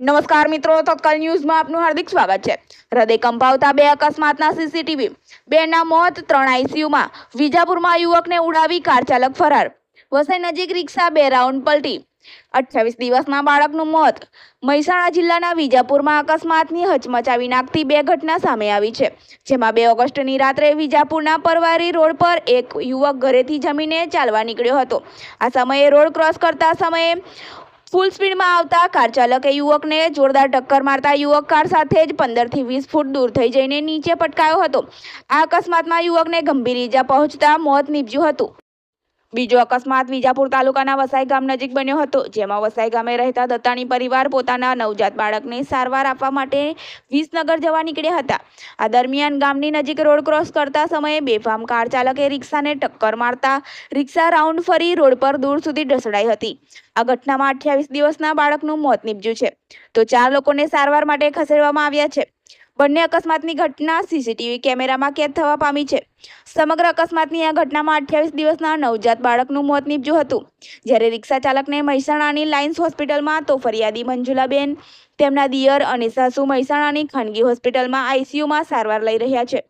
નમસ્કાર મિત્રો, તત્કાલ ન્યૂઝમાં આપનું હાર્દિક સ્વાગત છે. હૃદય કંપાવતા બે અકસ્માતના સીસીટીવી બેના મોત ત્રણ આઈસીયુમાં વિજાપુરમાં યુવકને ઉડાવી કાર ચાલક ફરાર. વસઈ નજીક રિક્ષા બે રાઉન્ડ પલટી. અઠ્યાવીસ દિવસના બાળકનું મોત. મહેસાણા જિલ્લાના વિજાપુરમાં અકસ્માતની હચમચાવી નાખતી બે ઘટના સામે આવી છે. જેમાં બે ઓગસ્ટની રાત્રે વિજાપુરના પરવારી રોડ પર એક યુવક ઘરેથી જમીને ચાલવા નીકળ્યો હતો. આ સમયે રોડ ક્રોસ કરતા સમયે ફૂલ સ્પીડમાં આવતા કાર ચાલકે યુવકને જોરદાર ટક્કર મારતા યુવક કાર સાથે જ પંદરથી વીસ ફૂટ દૂર થઈ જઈને નીચે પટકાયો હતો. આ અકસ્માતમાં યુવકને ગંભીર ઈજા પહોંચતા મોત નીપજ્યું હતું. બીજો અકસ્માત વિજાપુર તાલુકાના વસાઈ ગામ નજીક બન્યો હતો, જેમાં વસાઈ ગામે રહેતા દત્તાણી પરિવાર પોતાના નવજાત બાળકને સારવાર આપવા માટે વિસનગર જવા નીકળ્યા હતા. આ દરમિયાન ગામની નજીક રોડ ક્રોસ કરતા સમયે બેફામ કાર ચાલકે રિક્ષાને ટક્કર મારતા રિક્ષા રાઉન્ડ ફરી રોડ પર દૂર સુધી ઢસડાઈ હતી. આ ઘટનામાં અઠ્યાવીસ દિવસના બાળકનું મોત નીપજ્યું છે. તો ચાર લોકોને સારવાર માટે ખસેડવામાં આવ્યા છે. બંને અકસ્માતની ઘટના સીસીટીવી કેમેરામાં કેદ થવા પામી છે. સમગ્ર અકસ્માતની આ ઘટનામાં અઠ્યાવીસ દિવસના નવજાત બાળકનું મોત નીપજ્યું હતું. જ્યારે રિક્ષા ચાલકને મહેસાણાની લાયન્સ હોસ્પિટલમાં તો ફરિયાદી મંજુલાબેન, તેમના દિયર અને સાસુ મહેસાણાની ખાનગી હોસ્પિટલમાં આઈસીયુમાં સારવાર લઈ રહ્યા છે.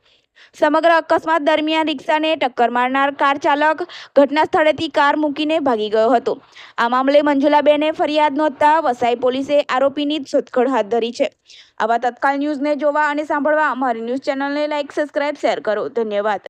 સમગ્ર અકસ્માત દરમિયાન રિક્ષાને ટક્કર મારનાર કાર ચાલક ઘટના સ્થળેથી કાર મૂકીને ભાગી ગયો હતો. આ મામલે મંજુલાબેને ફરિયાદ નોંધતા વસાઈ પોલીસે આરોપીની શોધખોળ હાથ ધરી છે. આવા તત્કાલ ન્યૂઝને જોવા અને સાંભળવા અમારી ન્યૂઝ ચેનલને લાઇક સબસ્ક્રાઇબ, શેર કરો. ધન્યવાદ.